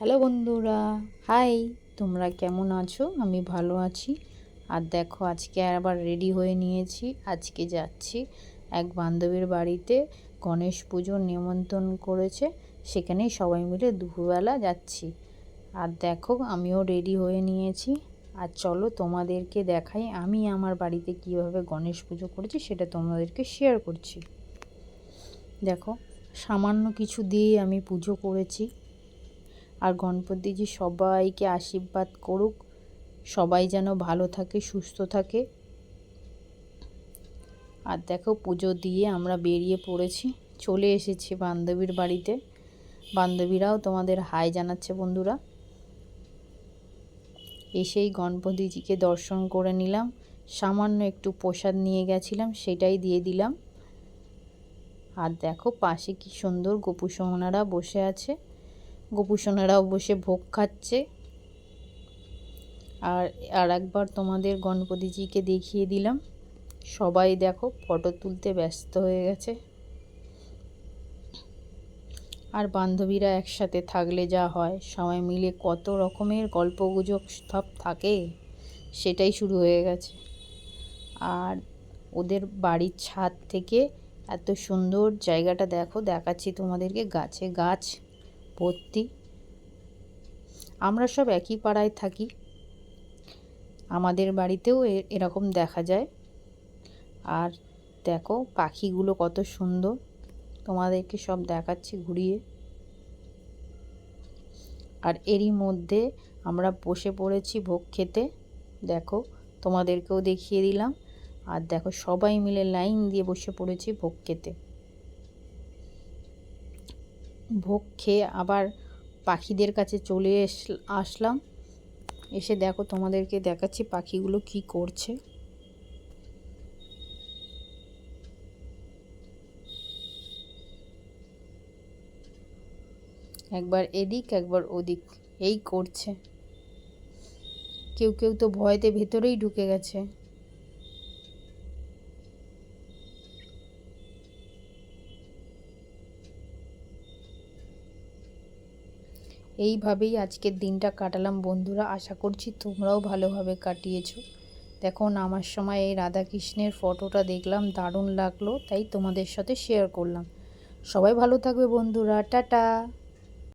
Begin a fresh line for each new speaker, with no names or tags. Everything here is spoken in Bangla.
হ্যালো বন্ধুরা, হাই, তোমরা কেমন আছো? আমি ভালো আছি। আর দেখো, আজকে আবার রেডি হয়ে নিয়েছি। আজকে যাচ্ছি এক বান্ধবীর বাড়িতে। গণেশ পুজোর নিমন্ত্রণ করেছে। সেখানেই সবাই মিলে দুপুরবেলা যাচ্ছি। আর দেখো, আমিও রেডি হয়ে নিয়েছি। আর চলো, তোমাদেরকে দেখাই আমি আমার বাড়িতে কীভাবে গণেশ পুজো করেছি, সেটা তোমাদেরকে শেয়ার করছি। দেখো, সামান্য কিছু দিয়ে আমি পুজো করেছি। আর গণপতিজি সবাইকে আশীর্বাদ করুক, সবাই যেন ভালো থাকে, সুস্থ থাকে। আর দেখো পুজো দিয়ে আমরা বেরিয়ে পড়েছি, চলে এসেছি বান্ধবীর বাড়িতে। বান্ধবীরাও তোমাদের হাই জানাচ্ছে বন্ধুরা। এসেই গণপতিজিকে দর্শন করে নিলাম। সামান্য একটু প্রসাদ নিয়ে গেছিলাম, সেটাই দিয়ে দিলাম। আর দেখো পাশে কি সুন্দর গোপু সোহনারা বসে আছে। গোপুসোনারাও বসে ভোগ খাচ্ছে। আর আর একবার তোমাদের গণপতিজিকে দেখিয়ে দিলাম। সবাই দেখো, ফটো তুলতে ব্যস্ত হয়ে গেছে। আর বান্ধবীরা একসাথে থাকলে যা হয়, সবাই মিলে কত রকমের গল্পগুজব সব থাকে, সেটাই শুরু হয়ে গেছে। আর ওদের বাড়ির ছাদ থেকে এত সুন্দর জায়গাটা দেখো, দেখাচ্ছি তোমাদেরকে, গাছে গাছ। ভর্তি আমরা সব একই পাড়ায় থাকি। আমাদের বাড়িতেও এরকম দেখা যায়। আর দেখো পাখিগুলো কত সুন্দর। তোমাদেরকে সব দেখাচ্ছি ঘুরিয়ে। আর এরই মধ্যে আমরা বসে পড়েছি ভোগ খেতে। দেখো তোমাদেরকেও দেখিয়ে দিলাম। আর দেখো সবাই মিলে লাইন দিয়ে বসে পড়েছি ভোগ খেতে। ভোগ খেয়ে আবার পাখিদের কাছে চলে আসলাম। এসে দেখো তোমাদেরকে দেখাচ্ছি পাখিগুলো কি করছে। একবার এদিক, একবার ওদিক, এই করছে। কেউ কেউ তো ভয়তে ভেতরেই ঢুকে গেছে। এইভাবেই আজকের দিনটা কাটালাম। বন্ধুরা, আশা করছি তোমরাও ভালোভাবে কাটিয়েছো। দেখো আমার সময় এই রাধাকৃষ্ণের ফটোটা দেখলাম, দারুণ লাগল। তাই তোমাদের সাথে শেয়ার করলাম। সবাই ভালো থাকবে বন্ধুরা। টাটা!